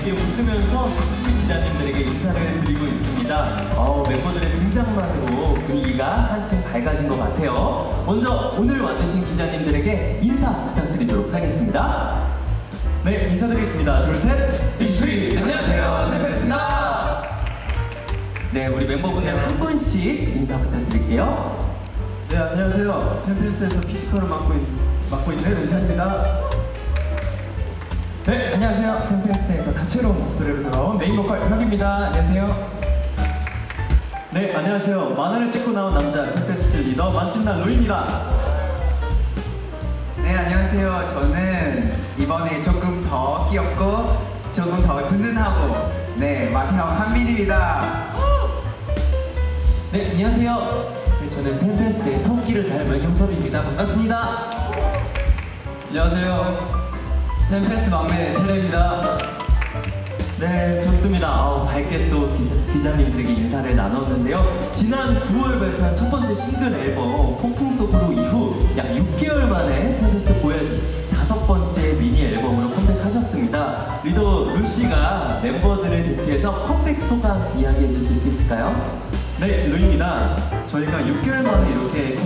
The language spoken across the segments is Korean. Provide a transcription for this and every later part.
함께 웃으면서 기자님들에게 인사를 드리고 있습니다. 어, 멤버들의 등장만으로 분위기가 한층 밝아진 것 같아요. 먼저 오늘 와주신 기자님들에게 인사 부탁드리도록 하겠습니다. 네, 인사드리겠습니다. 둘, 셋, 이슈이 안녕하세요, 템페스입니다. 네, 우리 멤버분들 한 분씩 인사 부탁드릴게요. 네, 안녕하세요. 템페스트에서 피지컬을 맡고, 있, 맡고 있는 은찬입니다. 네, 안녕하세요. 템페스트에서 다채로운 목소리로 돌아온 메인 보컬 혁입니다. 안녕하세요. 네, 안녕하세요. 만화를 찍고 나온 남자 템페스트 리더 만찢날 로입니다. 네 안녕하세요. 저는 이번에 조금 더 귀엽고 조금 더 든든하고 네 마티형 한민입니다. 네, 안녕하세요. 네, 저는 템페스트의 토끼를 닮은 형섭입니다. 반갑습니다. 안녕하세요. 템페스트 막내 테레입니다. 네, 좋습니다. 아우, 밝게 또 기자, 님들에게 인사를 나눴는데요. 지난 9월 발표한 첫 번째 싱글 앨범 폭풍 속으로 이후 약 6개월 만에 템페스트 보여지 다섯 번째 미니 앨범으로 컴백하셨습니다. 리더 루시가 멤버들을 대표해서 컴백 소감 이야기해 주실 수 있을까요? 네, 루입니다. 저희가 6개월 만에 이렇게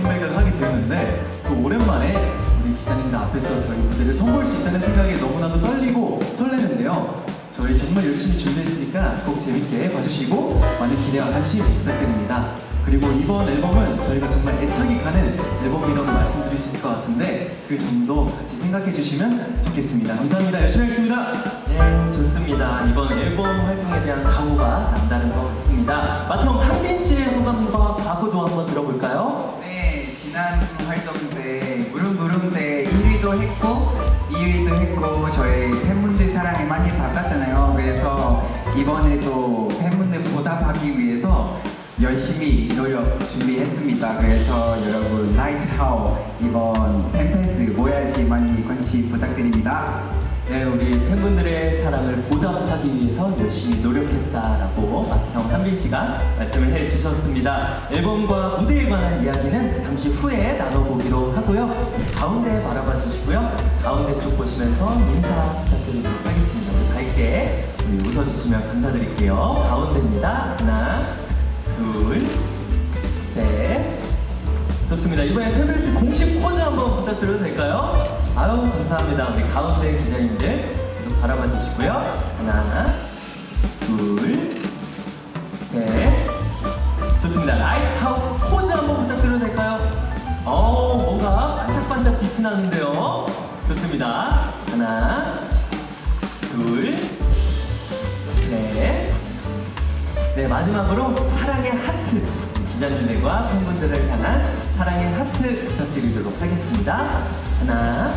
있다는 생각에 너무나도 떨리고 설레는데요. 저희 정말 열심히 준비했으니까 꼭 재밌게 봐주시고 많은 기대와 관심 부탁드립니다. 그리고 이번 앨범은 저희가 정말 애착이 가는 앨범이라고 말씀드릴 수 있을 것 같은데 그 점도 같이 생각해 주시면 좋겠습니다. 감사합니다. 열심히 하겠습니다. 네, 좋습니다. 이번 앨범 활동에 대한 각오가 남다른 것 같습니다. 마청 한빈 씨의 소감과 각오도 한번 들어볼까요? 네 지난 활동 때 무릉무릉 때 1위도 했고 2위도 했고 저희 팬분들 사랑을 많이 받았잖아요. 그래서 이번에도 팬분들 보답하기 위해서 열심히 노력 준비했습니다. 그래서 여러분 라이트하우 이번 템페스트 모야지 많이 관심 부탁드립니다. 네, 우리 팬분들의 사랑을 보답하기 위해서 열심히 노력했다라고 마태형 한빈 씨가 말씀을 해주셨습니다. 앨범과 무대에 관한 이야기는 잠시 후에 나눠보기로 하고요. 가운데 바라봐 주시고요. 가운데 쪽 보시면서 인사 부탁드리도록 하겠습니다. 우리 밝게 우리 웃어주시면 감사드릴게요. 가운데입니다. 하나, 둘, 셋. 좋습니다. 이번에 팬페스트 공식 포즈 한번 부탁드려도 될까요? 아유 감사합니다. 우리 가운데 기자님들 계속 바라봐 주시고요. 하나, 둘, 셋. 좋습니다. 라이트하우스 포즈 한번 부탁드려도 될까요? 어, 뭔가 반짝반짝 빛이 나는데요. 하나, 둘, 셋. 네, 마지막으로 사랑의 하트. 기자님들과 팬분들을 향한 사랑의 하트 부탁드리도록 하겠습니다. 하나,